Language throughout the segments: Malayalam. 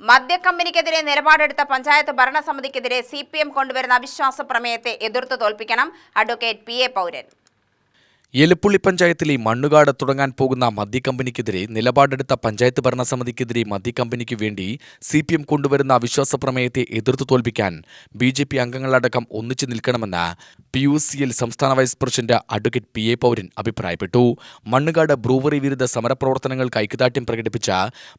മദ്യക്കമ്പനിക്കെതിരെ നിലപാടെടുത്ത പഞ്ചായത്ത് ഭരണസമിതിക്കെതിരെ സി പി എം കൊണ്ടുവരുന്ന അവിശ്വാസ പ്രമേയത്തെ എതിർത്ത് തോൽപ്പിക്കണം. അഡ്വക്കേറ്റ് പി എ പൗരൻ. എലപ്പുള്ളി പഞ്ചായത്തിലെ മണ്ണുകാട് തുടങ്ങാൻ പോകുന്ന മദ്യക്കമ്പനിക്കെതിരെ നിലപാടെടുത്ത പഞ്ചായത്ത് ഭരണസമിതിക്കെതിരെ മദ്യക്കമ്പനിക്ക് വേണ്ടി സി പി എം കൊണ്ടുവരുന്ന അവിശ്വാസ പ്രമേയത്തെ എതിർത്തു തോൽപ്പിക്കാൻ ബി ജെ പി അംഗങ്ങളടക്കം ഒന്നിച്ചു നിൽക്കണമെന്ന് പി യു സി എൽ സംസ്ഥാന vice president advocate P A Pouran അഭിപ്രായപ്പെട്ടു. മണ്ണുകാട് ബ്രൂവറി വിരുദ്ധ സമരപ്രവർത്തനങ്ങൾക്ക് ഐക്യദാർഢ്യം പ്രകടിപ്പിച്ച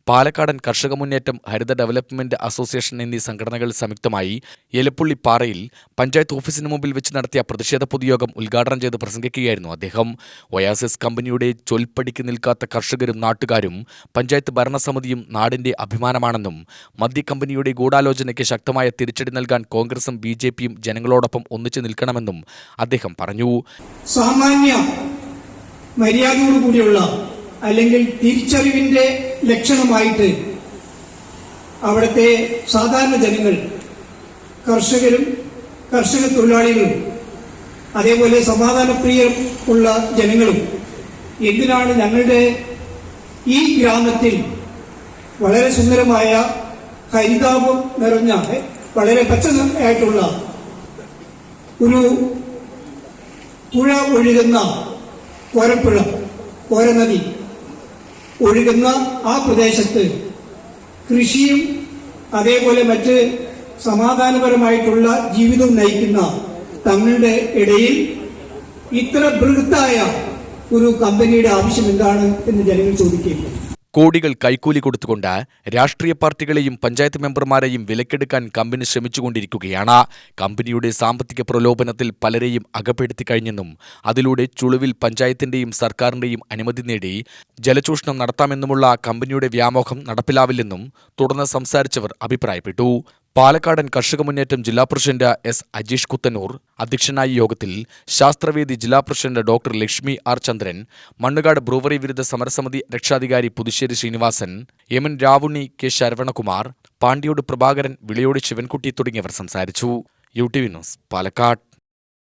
പാലക്കാടൻ കർഷക മുന്നേറ്റം ഹരിത ഡെവലപ്മെന്റ് അസോസിയേഷൻ എന്നീ സംഘടനകൾ സംയുക്തമായി എലപ്പുള്ളി പാറയിൽ പഞ്ചായത്ത് ഓഫീസിന് മുമ്പിൽ വെച്ച് നടത്തിയ പ്രതിഷേധ പൊതുയോഗം ഉദ്ഘാടനം ചെയ്ത് പ്രസംഗിക്കുകയായിരുന്നു അദ്ദേഹം. ഒയാസിസ് കമ്പനിയുടെ ചൊൽപ്പടിക്ക് നിൽക്കാത്ത കർഷകരും നാട്ടുകാരും പഞ്ചായത്ത് ഭരണസമിതിയും നാടിന്റെ അഭിമാനമാണെന്നും മദ്യക്കമ്പനിയുടെ ഗൂഢാലോചനയ്ക്ക് ശക്തമായ തിരിച്ചടി നൽകാൻ കോൺഗ്രസും ബി ജെ പിയും ജനങ്ങളോടൊപ്പം ഒന്നിച്ചു നിൽക്കണമെന്നും അദ്ദേഹം പറഞ്ഞു. സാമാന്യ മര്യാദയോടുകൂടിയുള്ള അല്ലെങ്കിൽ തിരിച്ചറിവിന്റെ ലക്ഷണമായിട്ട് അവിടുത്തെ സാധാരണ ജനങ്ങൾ കർഷകരും കർഷക തൊഴിലാളികളും അതേപോലെ സമാധാനപ്രിയ ഉള്ള ജനങ്ങളും എന്തിനാണ് ഞങ്ങളുടെ ഈ ഗ്രാമത്തിൽ വളരെ സുന്ദരമായ ഹരിതാപം നിറഞ്ഞ വളരെ പച്ചതായിട്ടുള്ള ഒരു പുഴ ഒഴുകുന്ന കോരപ്പുഴ കോരനദി ഒഴുകുന്ന ആ പ്രദേശത്ത് കൃഷിയും അതേപോലെ മറ്റ് സമാധാനപരമായിട്ടുള്ള ജീവിതവും നയിക്കുന്ന തങ്ങളുടെ ഇടയിൽ ഇത്ര ബൃഹത്തായ ഒരു കമ്പനിയുടെ ആവശ്യം എന്താണ് എന്ന് ജനങ്ങൾ ചോദിക്കുകയില്ല കോടികൾ കൈക്കൂലി കൊടുത്തുകൊണ്ട് രാഷ്ട്രീയ പാർട്ടികളെയും പഞ്ചായത്ത് മെമ്പർമാരെയും വിലക്കെടുക്കാൻ കമ്പനി ശ്രമിച്ചുകൊണ്ടിരിക്കുകയാണ്. കമ്പനിയുടെ സാമ്പത്തിക പ്രലോഭനത്തിൽ പലരെയും അകപ്പെടുത്തി കഴിഞ്ഞെന്നും അതിലൂടെ ചുളുവിൽ പഞ്ചായത്തിന്റെയും സർക്കാരിന്റെയും അനുമതി നേടി ജലചൂഷണം നടത്താമെന്നുമുള്ള കമ്പനിയുടെ വ്യാമോഹം നടപ്പിലാവില്ലെന്നും തുടർന്ന് സംസാരിച്ചവർ അഭിപ്രായപ്പെട്ടു. പാലക്കാടൻ കർഷക മുന്നേറ്റം ജില്ലാ പ്രസിഡന്റ് എസ് അജീഷ് കുത്തനൂർ അധ്യക്ഷനായ യോഗത്തിൽ ശാസ്ത്രവേദി ജില്ലാ president doctor Lakshmi R Chandran Mannukad brewery വിരുദ്ധ സമരസമിതി രക്ഷാധികാരി Puthussery Srinivasan M N Ravunni K Saravanakumar Pandyod Prabhakaran Viliyod Sivankutty തുടങ്ങിയവർ സംസാരിച്ചു. U T V news Palakkad.